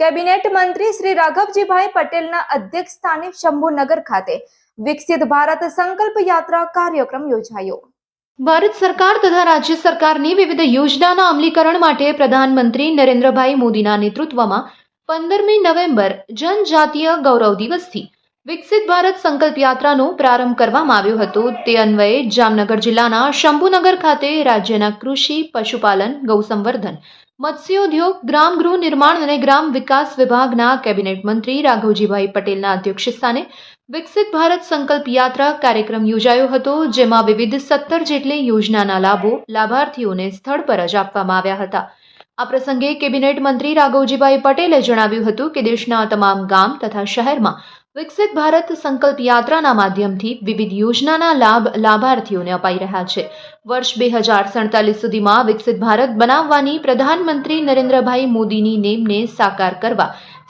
Cabinet મંત્રી શ્રી રાઘવજીભાઈ પટેલના અધ્યક્ષ સ્થાને શંભુનગર ખાતે વિકસિત ભારત સંકલ્પ યાત્રા કાર્યક્રમ યોજાયો. ભારત સરકાર તથા રાજ્ય સરકારની વિવિધ યોજનાના અમલીકરણ માટે પ્રધાનમંત્રી નરેન્દ્રભાઈ મોદીના નેતૃત્વમાં પંદરમી નવેમ્બર જનજાતીય ગૌરવ દિવસથી વિકસિત ભારત સંકલ્પ યાત્રાનો પ્રારંભ કરવામાં આવ્યો હતો. તે અન્વયે જામનગર જિલ્લાના શંભુનગર ખાતે રાજ્યના કૃષિ, પશુપાલન, ગૌસંવર્ધન મત્સ્યોદ્યોગ, ગ્રામ ગૃહ નિર્માણ અને ગ્રામ વિકાસ વિભાગના કેબિનેટ મંત્રી રાઘવજીભાઈ પટેલના અધ્યક્ષસ્થાને વિકસિત ભારત સંકલ્પ યાત્રા કાર્યક્રમ યોજાયો હતો, જેમાં વિવિધ સત્તર જેટલી યોજનાના લાભો લાભાર્થીઓને સ્થળ પર જ આપવામાં આવ્યા હતા. આ પ્રસંગે કેબિનેટ મંત્રી રાઘવજીભાઈ પટેલે જણાવ્યું હતું કે દેશના તમામ ગામ તથા શહેરમાં વિકસિત ભારત સંકલ્પ યાત્રાના માધ્યમથી વિવિધ યોજનાના લાભ લાભાર્થીઓને અપાઈ રહ્યા છે. વર્ષ બે હજાર સડતાલીસ સુધીમાં વિકસિત ભારત બનાવવાની પ્રધાનમંત્રી નરેન્દ્રભાઈ મોદીની નેમને સાકાર કરવા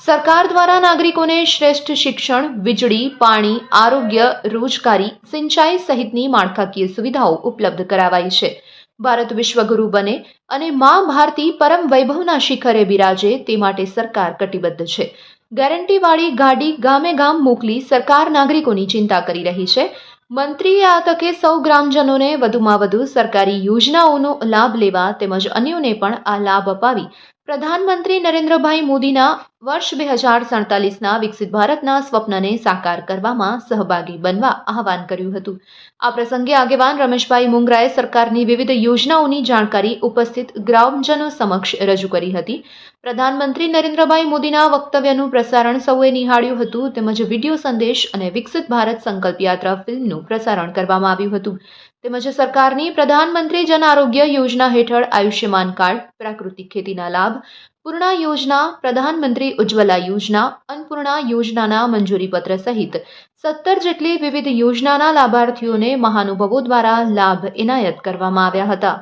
સરકાર દ્વારા નાગરિકોને શ્રેષ્ઠ શિક્ષણ, વીજળી, પાણી, આરોગ્ય, રોજગારી, સિંચાઈ સહિતની માળખાકીય સુવિધાઓ ઉપલબ્ધ કરાવાઈ છે. ભારત વિશ્વગુરુ બને અને મા ભારતી પરમ વૈભવના શિખરે બિરાજે તે માટે સરકાર કટિબદ્ધ છે. ગેરંટીવાળી ગાડી ગામે ગામ મોકલી સરકાર નાગરિકોની ચિંતા કરી રહી છે. મંત્રીએ આ તકે સૌ ગ્રામજનોને વધુમાં વધુ સરકારી યોજનાઓનો લાભ લેવા તેમજ અન્યોને પણ આ લાભ અપાવી. પ્રધાનમંત્રી નરેન્દ્રભાઈ મોદીના વર્ષ બે હજાર સડતાલીસના વિકસિત ભારતના સ્વપ્નને સાકાર કરવામાં સહભાગી બનવા આહવાન કર્યું હતું. આ પ્રસંગે આગેવાન રમેશભાઈ મુંગરાએ સરકારની વિવિધ યોજનાઓની જાણકારી ઉપસ્થિત ગ્રામજનો સમક્ષ રજૂ કરી હતી. પ્રધાનમંત્રી નરેન્દ્રભાઈ મોદીના વક્તવ્યનું પ્રસારણ સૌએ નિહાળ્યું હતું તેમજ વીડિયો સંદેશ અને વિકસિત ભારત સંકલ્પ યાત્રા ફિલ્મનું પ્રસારણ કરવામાં આવ્યું હતું. તેમજ સરકારની પ્રધાનમંત્રી જન આરોગ્ય યોજના હેઠળ આયુષ્યમાન કાર્ડ, પ્રાકૃતિક ખેતીના લાભ પૂર્ણા યોજના, પ્રધાનમંત્રી ઉજ્જવલા યોજના, અન્નપૂર્ણા યોજનાના મંજૂરીપત્ર સહિત સત્તર જેટલી વિવિધ યોજનાના લાભાર્થીઓને મહાનુભાવો દ્વારા લાભ એનાયત કરવામાં આવ્યા હતા.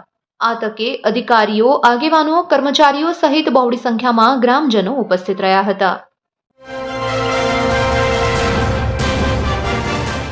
આ તકે અધિકારીઓ, આગેવાનો, કર્મચારીઓ સહિત બહોળી સંખ્યામાં ગ્રામજનો ઉપસ્થિત રહ્યા હતા.